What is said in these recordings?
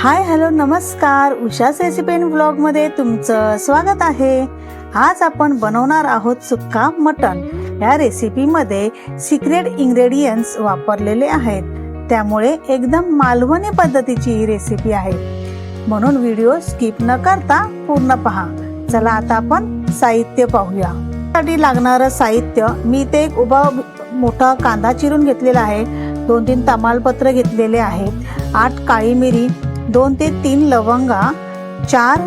Hi hello नमस्कार. उषाच रेसिपेन ब्लॉगमध्ये तुमचं स्वागत आहे. आज आपण बनवणार आहोत सुक्का मटण. या रेसिपीमध्ये सिक्रेट इंग्रेडियंट्स वापरलेले आहेत. त्यामुळे एकदम मालवणी पद्धतीची ही रेसिपी आहे. म्हणून व्हिडिओ स्किप न करता पूर्ण पहा. चला आता आपण साहित्य पाहूया. साठी लागणारं साहित्य मी ते एक उभा मोठा कांदा चिरून घेतलेला आहे. दोन तीन तमालपत्र घेतलेले आहेत आठ काळी मिरी दोन ते तीन लवंगा चार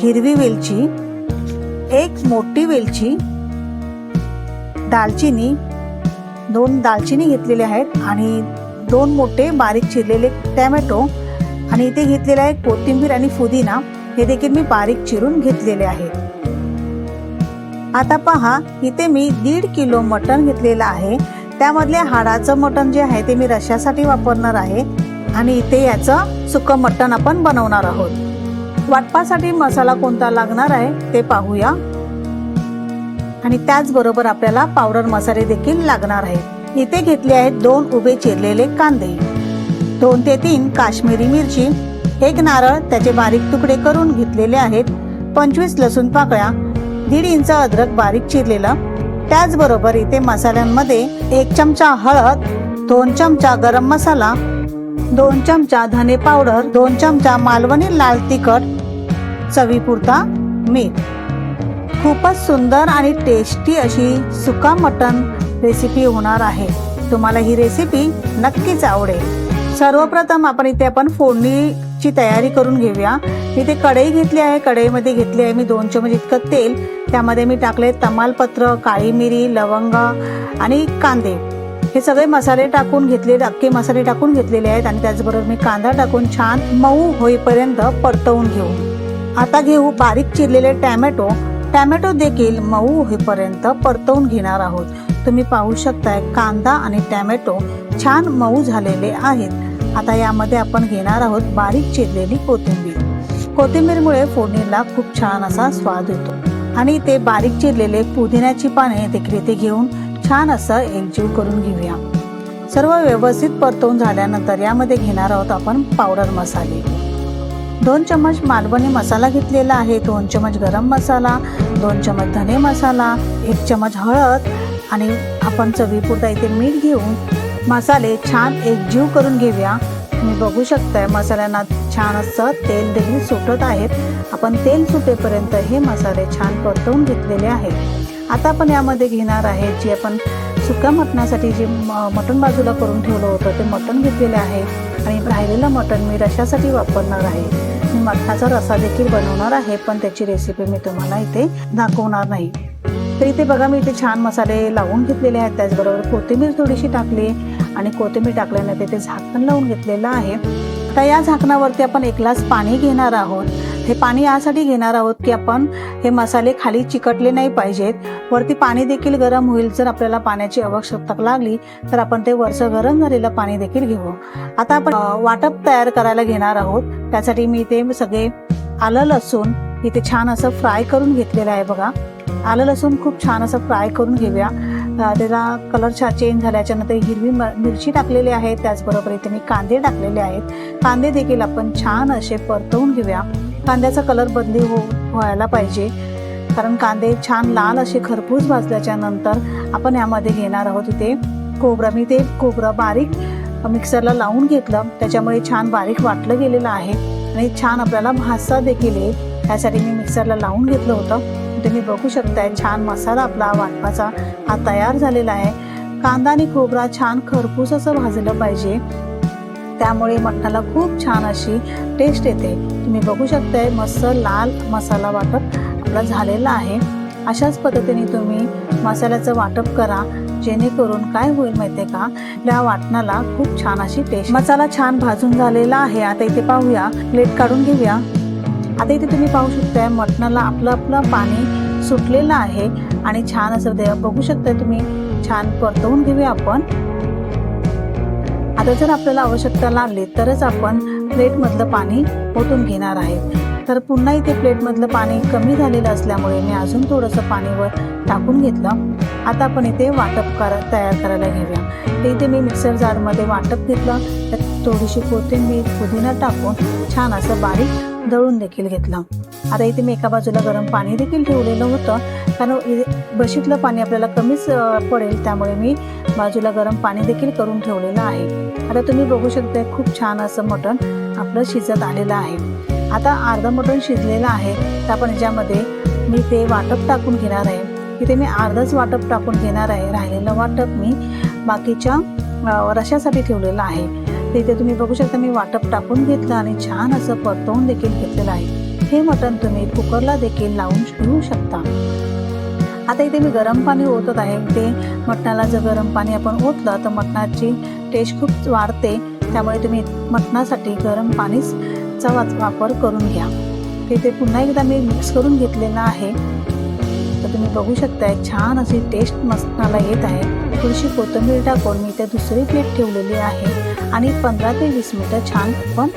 हिरवी वेलची एक मोठी वेलची दालचिनी दोन दालचिनी घेतलेले आहेत आणि दोन मोठे बारीक चिरलेले टॅमॅटो आणि इथे घेतलेले आहे कोथिंबीर आणि पुदिना हे देखील मी बारीक चिरून घेतलेले आहे आता पहा इथे मी दीड किलो मटण घेतलेलं आहे. त्यामधले हाडाचं मटण जे आहे ते मी रश्यासाठी वापरणार आहे. आणि इथे याचं सुकं मटण आपण बनवणार आहोत. वाटपासाठी मसाला कोणता लागणार आहे ते पाहूया. आणि त्याचबरोबर आपल्याला पावडर मसाले देखील लागणार आहेत. इथे घेतले आहेत दोन उभे चिरलेले कांदे. दोन ते तीन काश्मीरी मिरची एक नारळ त्याचे बारीक तुकडे करून घेतलेले आहेत. पंचवीस लसूण पाकळ्या दीड इंच अद्रक बारीक चिरलेलं. त्याचबरोबर इथे मसाल्यांमध्ये एक चमचा हळद दोन चमचा गरम मसाला दोन चमचा धने पावडर दोन चमचा मालवणी लाल तिखट चवीपुरता मीठ. खूपच सुंदर आणि टेस्टी अशी सुका मटन रेसिपी होणार आहे. तुम्हाला ही रेसिपी नक्कीच आवडेल. सर्वप्रथम आपण इथे आपण फोडणीची तयारी करून घेऊया. इथे कढई घेतली आहे. कढईमध्ये घेतली आहे मी दोन चमच इतकं तेल. त्यामध्ये मी टाकले तमालपत्र काळी मिरी लवंग आणि कांदे. हे सगळे मसाले टाकून घेतलेले अख्खे मसाले टाकून घेतलेले आहेत आणि त्याचबरोबर मी कांदा टाकून छान मऊ होईपर्यंत परतवून घेऊ. आता घेऊ बारीक चिरलेले टॅमॅटो. टॅमॅटो देखील मऊ होईपर्यंत परतवून घेणार आहोत. तुम्ही पाहू शकताय कांदा आणि टॅमॅटो छान मऊ झालेले आहेत. आता यामध्ये आपण घेणार आहोत बारीक चिरलेली कोथिंबीर. कोथिंबीरमुळे फोडणीला खूप छान असा स्वाद येतो. आणि ते बारीक चिरलेले पुदिन्याची पाने देखील इथे घेऊन छान असं एकजीव करून घेऊया. सर्व व्यवस्थित परतवून झाल्यानंतर यामध्ये घेणार आहोत आपण पावडर मसाले. दोन चम्मच मालवणी मसाला घेतलेला आहे दोन चमच गरम मसाला दोन चम्मच धने मसाला एक चम्मच हळद आणि आपण चवीपुरता इथे मीठ घेऊन मसाले छान एकजीव करून घेऊया. तुम्ही बघू शकताय मसाल्यांना छान असं तेल देखील सुटत आहेत. आपण तेल सुटेपर्यंत हे मसाले छान परतवून घेतलेले आहेत. आता आपण यामध्ये घेणार आहे जे आपण सुक्या मटणासाठी जे मटण बाजूला करून ठेवलं होतं ते मटण घेतलेले आहे. आणि राहिलेलं मटण मी रशासाठी वापरणार आहे. मी मटणाचा रसा देखील बनवणार आहे पण त्याची रेसिपी मी तुम्हाला इथे दाखवणार नाही. तर इथे बघा मी इथे छान मसाले लावून घेतलेले आहेत. त्याचबरोबर कोथिंबीर थोडीशी टाकली आणि कोथिंबीर टाकल्यानंतर ते झाकण लावून घेतलेलं आहे. तर या झाकणावरती आपण एक ग्लास पाणी घेणार आहोत. हे पाणी यासाठी घेणार आहोत की आपण हे मसाले खाली चिकटले नाही पाहिजेत. वरती पाणी देखील गरम होईल. जर आपल्याला पाण्याची आवश्यकता लागली तर आपण ते वरचं गरम झालेलं पाणी देखील घेऊ. आता आपण वाटप तयार करायला घेणार आहोत. त्यासाठी मी ते सगळे आलं लसूण इथे छान असं फ्राय करून घेतलेलं आहे बघा. आलं लसूण खूप छान असं फ्राय करून घेऊया. अं, त्याला कलर छा चेंज झाल्याच्यानंतर हिरवी म- मिरची टाकलेली आहे. त्याचबरोबर इथे मी कांदे टाकलेले आहेत. कांदे देखील आपण छान असे परतवून घेऊया. कांद्याचा कलर बदली हो व्हायला पाहिजे. कारण कांदे छान लाल असे खरपूस भाजल्याच्या नंतर आपण यामध्ये घेणार आहोत इथे खोबरं. मी ते खोबरं बारीक मिक्सरला लावून घेतलं. त्याच्यामुळे छान बारीक वाटलं गेलेलं आहे. आणि छान आपल्याला भासा देखील येईल. त्यासाठी मी मिक्सरला लावून घेतलं होतं. तुम्ही बघू शकताय छान मसाला आपला वाटपाचा हा तयार झालेला आहे. कांदा आणि खोबरा छान खरपूस असं भाजलं पाहिजे. त्यामुळे मटणाला खूप छान अशी टेस्ट येते. तुम्ही बघू शकताय मस्त लाल मसाला वाटप आपला झालेला आहे. अशाच पद्धतीने तुम्ही मसाल्याचं वाटप करा जेणेकरून काय होईल माहितीये का? या वाटणाला खूप छान अशी टेस्ट मसाला छान भाजून झालेला आहे. आता इथे पाहूया. प्लेट काढून घेऊया. आता इथे तुम्ही पाहू शकताय मटणाला आपलं आपलं पाणी सुटलेलं आहे आणि छान असं दे बघू शकताय तुम्ही. छान परतवून घेऊया आपण. आता जर आपल्याला आवश्यकता लागली तरच आपण प्लेटमधलं पाणी ओतून घेणार आहे. तर पुन्हा इथे प्लेटमधलं पाणी कमी झालेलं असल्यामुळे मी अजून थोडंसं पाणीवर टाकून घेतलं. आता आपण इथे वाटप करा तयार करायला घेऊया. ते इथे मी मिक्सर जारमध्ये वाटप घेतलं. त्यात थोडीशी कोथिंबीर पुदिना टाकून छान असं बारीक दळून देखील घेतलं. आता इथे मी एका बाजूला गरम पाणी देखील ठेवलेलं होतं. कारण इ- बशीतलं पाणी आपल्याला कमीच पडेल. त्यामुळे मी बाजूला गरम पाणी देखील करून ठेवलेलं आहे. आता तुम्ही बघू शकता खूप छान असं मटण आपलं शिजत आलेलं आहे. आता अर्धं मटण शिजलेलं आहे. तर आपण ज्यामध्ये मी ते वाटप टाकून घेणार आहे. तिथे मी अर्धंच वाटप टाकून घेणार आहे. राहिलेलं वाटप मी बाकीच्या रशासाठी ठेवलेलं आहे. तर इथे तुम्ही बघू शकता मी वाटप टाकून घेतलं आणि छान असं परतवून देखील घेतलेलं आहे. हे मटण तुम्ही कुकरला देखील लावून घेऊ शकता. आता इथे मी गरम पाणी ओतत आहे. ते मटणाला जर गरम पाणी आपण ओतलं तर मटणाची टेस्ट खूप वाढते. त्यामुळे तुम्ही मटणासाठी गरम पाणीचा वा- वापर करून घ्या. तिथे पुन्हा एकदा मी मिक्स करून घेतलेलं आहे. तर तुम्ही बघू शकताय छान अशी टेस्ट मटणाला येत आहे. थोडीशी कोथिंबीर टाकून मी ते दुसरी प्लेट ठेवलेली आहे. आणि पंधरा ते वीस मिनटं छान आपण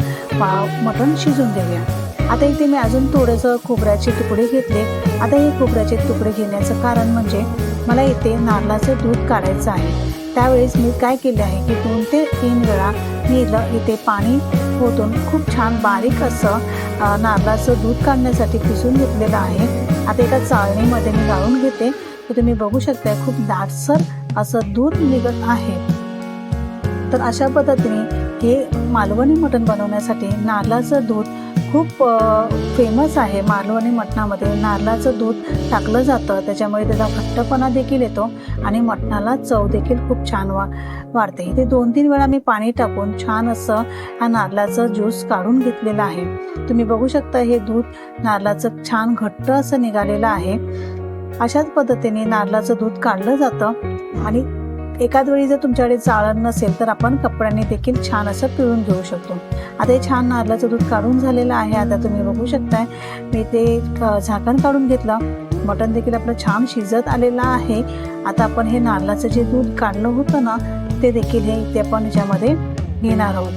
मटण शिजून देऊया. आता इथे मी अजून थोडंसं खोबऱ्याचे तुकडे घेतले. आता हे खोबऱ्याचे तुकडे घेण्याचं कारण म्हणजे मला इथे नारळाचं दूध काढायचं आहे. त्यावेळेस मी काय केले आहे की दोन ते तीन वेळा मी इथे पाणी ओतून खूप छान बारीक असं नारळाचं दूध काढण्यासाठी पिसून घेतलेलं आहे. आता एका चाळणीमध्ये मी गाळून घेते. तर तुम्ही बघू शकता खूप दाटसर असं दूध निघत आहे. तर अशा पद्धतीने हे मालवणी मटण बनवण्यासाठी नारळाचं दूध खूप फेमस आहे. मालवणी मटणामध्ये नारळाचं दूध टाकलं जातं. त्याच्यामुळे त्याचा घट्टपणा देखील येतो आणि मटणाला चव देखील खूप छान वा वाढते. इथे दोन तीन वेळा मी पाणी टाकून छान असं हा नारळाचं ज्यूस काढून घेतलेलं आहे. तुम्ही बघू शकता हे दूध नारळाचं छान घट्ट असं निघालेलं आहे. अशाच पद्धतीने नारळाचं दूध काढलं जातं आणि एकाच वेळी जर तुमच्याकडे चाळण नसेल तर आपण कपड्याने देखील छान असं पिळून घेऊ शकतो. आता हे छान नारळाचं दूध काढून झालेलं आहे. आता तुम्ही बघू शकताय मी ते झाकण काढून घेतलं. मटण देखील आपलं छान शिजत आलेलं आहे. आता आपण हे नारळाचं जे दूध काढलं होतं ना ते देखील हे इथे आपण ह्याच्यामध्ये घेणार आहोत.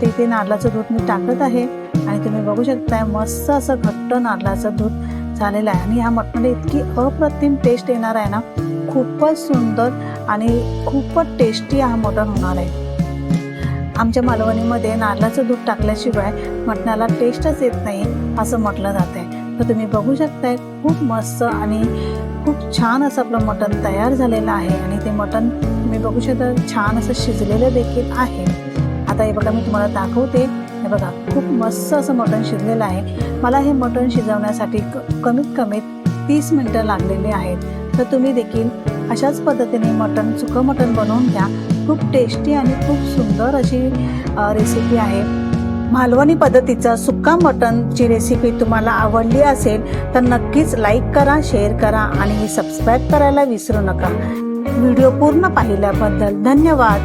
ते इथे नारळाचं दूध मी टाकत आहे. आणि तुम्ही बघू शकताय मस्त असं घट्ट नारळाचं दूध झालेलं आहे. आणि ह्या मटणाला इतकी अप्रतिम टेस्ट येणार आहे ना. खूपच सुंदर आणि खूपच टेस्टी हा मटण होणार आहे. आमच्या मालवणीमध्ये नारळाचं दूध टाकल्याशिवाय मटणाला टेस्टच येत नाही असं म्हटलं जात आहे. तर तुम्ही बघू शकताय खूप मस्त आणि खूप छान असं आपलं मटण तयार झालेलं आहे. आणि ते मटण तुम्ही बघू शकता छान असं शिजलेलं देखील आहे. आता हे बघा मी तुम्हाला दाखवते. हे बघा खूप मस्त असं मटण शिजलेलं आहे. मला हे मटण शिजवण्यासाठी क कमीत कमी तीस मिनटं लागलेली आहेत. तर तुम्ही देखील अशाच पद्धतीने मटण सुकं मटण बनवून घ्या. खूप टेस्टी आणि खूप सुंदर अशी रेसिपी आहे. मालवणी पद्धतीचा सुक्का मटणची रेसिपी तुम्हाला आवडली असेल तर नक्कीच लाईक करा शेअर करा आणि सबस्क्राईब करायला विसरू नका. व्हिडिओ पूर्ण पाहिल्याबद्दल धन्यवाद.